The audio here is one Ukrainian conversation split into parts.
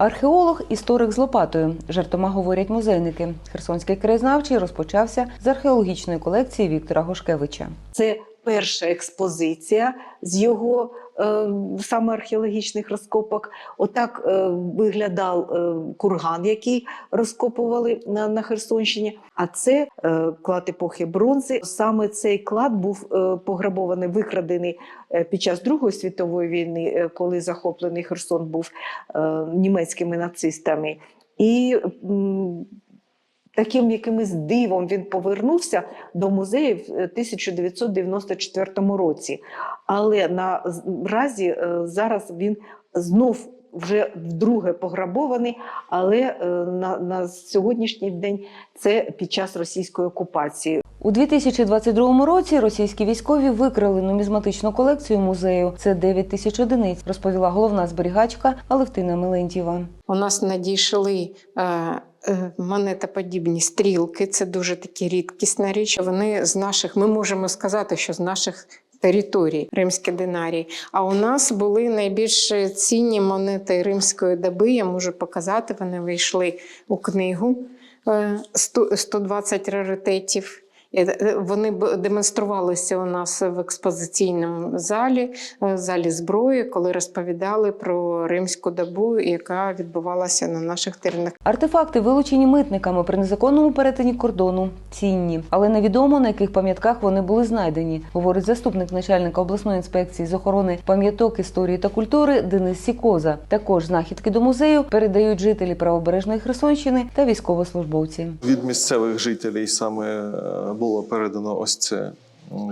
Археолог історик з лопатою. Жартома говорять музейники. Херсонський краєзнавчий розпочався з археологічної колекції Віктора Гошкевича. Це перша експозиція з його саме археологічних розкопок. Отак е, виглядав е, курган, який розкопували на, Херсонщині. А це е, клад епохи бронзи. Саме цей клад був е, пограбований, викрадений е, під час Другої світової війни, е, коли захоплений Херсон був е, німецькими нацистами. І таким якимось дивом він повернувся до музею в е, 1994 році. Але наразі е, зараз він знов вже вдруге пограбований, але е, на, на сьогоднішній день це під час російської окупації. У 2022 році російські військові викрали нумізматичну колекцію музею. Це 9 тисяч одиниць, розповіла головна зберігачка Алевтина Мелентьєва. У нас надійшли е, е, монетоподібні стрілки. Це дуже такі рідкісна річ. Вони з наших, ми можемо сказати, що з наших. Територій римські динарії. А у нас були найбільш цінні монети римської доби. Я можу показати, вони вийшли у книгу е, 100 120 раритетів. Е, Вони б- демонструвалися у нас в експозиційному залі, е, залі зброї, коли розповідали про римську добу, яка відбувалася на наших теренах. Артефакти, вилучені митниками при незаконному перетині кордону, цінні, але невідомо на яких пам'ятках вони були знайдені, говорить заступник начальника обласної інспекції з охорони пам'яток історії та культури Денис Сікоза. Також знахідки до музею передають жителі правобережної Херсонщини та військовослужбовці. Від місцевих жителів саме е, було передано ось це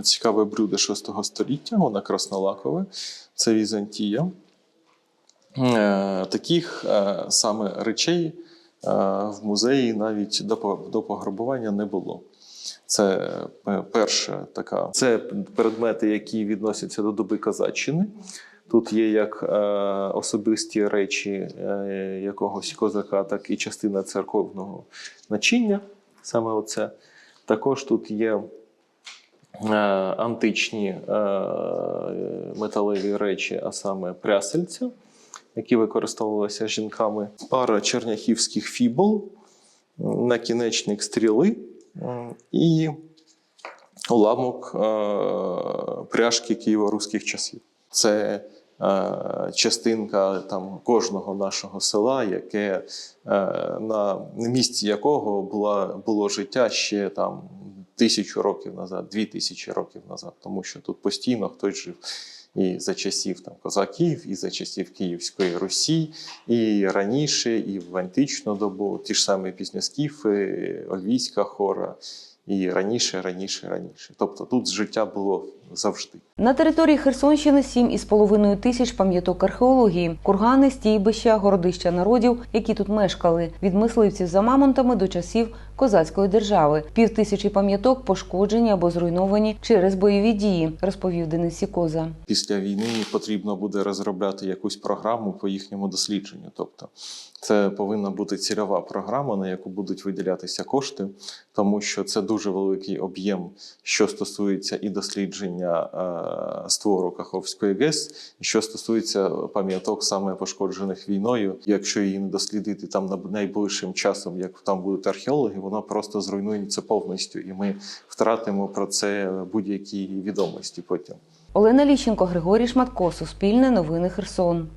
цікаве блюдо 6 століття, воно краснолакове, це Візантія. Е, Таких е, саме речей е, в музеї навіть до, пограбування не було. Це перша така. Це предмети, які відносяться до доби козаччини. Тут є як особисті речі якогось козака, так і частина церковного начиння. Саме оце. Також тут є е, античні е, металеві речі, а саме прясельця, які використовувалися жінками. Пара черняхівських фібул, накінечник стріли і уламок е, пряжки києво-руських часів. Це частинка там кожного нашого села, яке е, на місці якого була, було життя ще там тисячу років назад, дві тисячі років назад, тому що тут постійно хтось жив. І за часів там козаків, і за часів Київської Русі, і раніше, і в античну добу, ті ж самі піснескіфи, Ольвійська хора, і раніше, раніше, раніше. Тобто тут життя було завжди. На території Херсонщини 7,5 тисяч пам'яток археології, кургани, стійбища, городища народів, які тут мешкали, від мисливців за мамонтами до часів козацької держави. Пів тисячі пам'яток пошкоджені або зруйновані через бойові дії, розповів Денис Сікоза. Після війни потрібно буде розробляти якусь програму по їхньому дослідженню. Тобто, це повинна бути цільова програма, на яку будуть виділятися кошти, тому що це дуже великий об'єм, що стосується і дослідження е, створу Каховської ГЕС, і що стосується пам'яток саме пошкоджених війною. Якщо її не дослідити там на- найближчим часом, як там будуть археологи, вона просто зруйнується повністю, і ми втратимо про це будь-які відомості потім. Олена Ліщенко, Григорій Шматко, Суспільне новини Херсон.